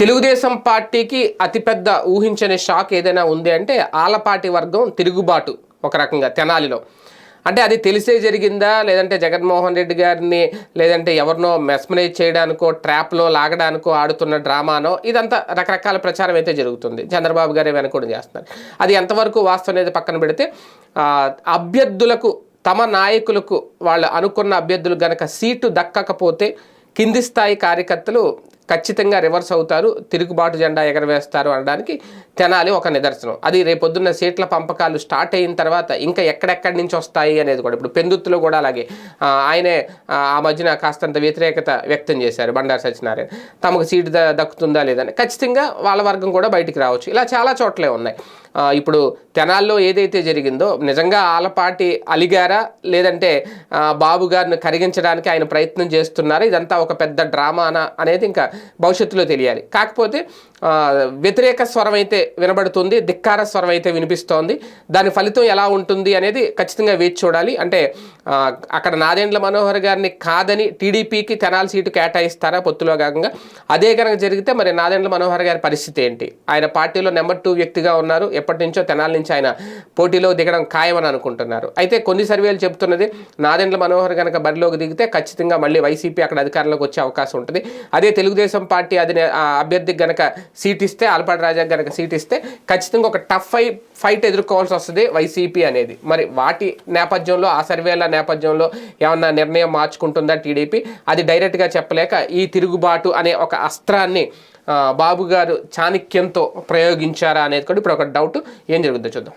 తెలుగుదేశం పార్టీకి అతిపెద్ద ఊహించని షాక్ ఏదైనా ఉంది అంటే ఆలపాటి వర్గం తిరుగుబాటు ఒక రకంగా తెనాలిలో. అంటే అది తెలిసే జరిగిందా? లేదంటే జగన్మోహన్ రెడ్డి గారిని లేదంటే ఎవరినో మెస్మరైజ్ చేయడానికో ట్రాప్లో లాగడానికో ఆడుతున్న డ్రామానో ఇదంతా రకరకాల ప్రచారం అయితే జరుగుతుంది. చంద్రబాబు గారే వెనకూడి చేస్తున్నారు. అది ఎంతవరకు వాస్తవం అనేది పక్కన పెడితే అభ్యర్థులకు తమ నాయకులకు వాళ్ళు అనుకున్న అభ్యర్థులు గనక సీటు దక్కకపోతే కింది స్థాయి కార్యకర్తలు ఖచ్చితంగా రివర్స్ అవుతారు తిరుగుబాటు జెండా ఎగరవేస్తారు అనడానికి తెనాలి ఒక నిదర్శనం. అది రేపొద్దున్న సీట్ల పంపకాలు స్టార్ట్ అయిన తర్వాత ఇంకా ఎక్కడెక్కడి నుంచి వస్తాయి అనేది కూడా ఇప్పుడు పెందుత్తులో కూడా అలాగే. ఆయనే ఆ, మధ్యన కాస్తంత వ్యతిరేకత వ్యక్తం చేశారు బండారు సత్యనారాయణ. తమకు సీటు దక్కుతుందా లేదని ఖచ్చితంగా వాళ్ళ వర్గం కూడా బయటికి రావచ్చు. ఇలా చాలా చోట్లే ఉన్నాయి. ఇప్పుడు తెనాల్లో ఏదైతే జరిగిందో నిజంగా ఆలపాటి అలిగారా? లేదంటే బాబు గారిని కరిగించడానికి ఆయన ప్రయత్నం చేస్తున్నారా? ఇదంతా ఒక పెద్ద డ్రామానా అనేది ఇంకా భవిష్యత్తులో తెలియాలి. కాకపోతే వ్యతిరేక స్వరం అయితే వినబడుతుంది ధిక్కార స్వరం అయితే వినిపిస్తోంది. దాని ఫలితం ఎలా ఉంటుంది అనేది ఖచ్చితంగా వేచి చూడాలి. అంటే అక్కడ నాదెండ్ల మనోహర్ గారిని కాదని టీడీపీకి తెనాలి సీటు కేటాయిస్తారా పొత్తులో భాగంగా? అదే కనుక జరిగితే మరి నాదెండ్ల మనోహర్ గారి పరిస్థితి ఏంటి? ఆయన పార్టీలో నెంబర్ టూ వ్యక్తిగా ఉన్నారు. ఎప్పటి నుంచో తెనాలి నుంచి ఆయన పోటీలో దిగడం ఖాయమని అనుకుంటున్నారు. అయితే కొన్ని సర్వేలు చెబుతున్నది నాదెండ్ల మనోహర్ కనుక బరిలోకి దిగితే ఖచ్చితంగా మళ్ళీ వైసీపీ అక్కడ అధికారంలోకి వచ్చే అవకాశం ఉంటుంది. అదే తెలుగుదేశం పార్టీ అది అభ్యర్థికి గనక సీట్ ఇస్తే ఆల్పాటి రాజా గనక సీట్ ఇస్తే ఖచ్చితంగా ఒక టఫ్ ఫైట్ ఎదుర్కోవాల్సి వస్తుంది వైసీపీ అనేది. మరి వాటి నేపథ్యంలో ఆ సర్వేల నేపథ్యంలో ఏమన్నా నిర్ణయం మార్చుకుంటుందా టీడీపీ? అది డైరెక్ట్గా చెప్పలేక ఈ తిరుగుబాటు అనే ఒక అస్త్రాన్ని బాబు గారు చాణక్యంతో ప్రయోగించారా అనేది కూడా ఇప్పుడు ఒక డౌట్. ఏం జరుగుతుందో చూద్దాం.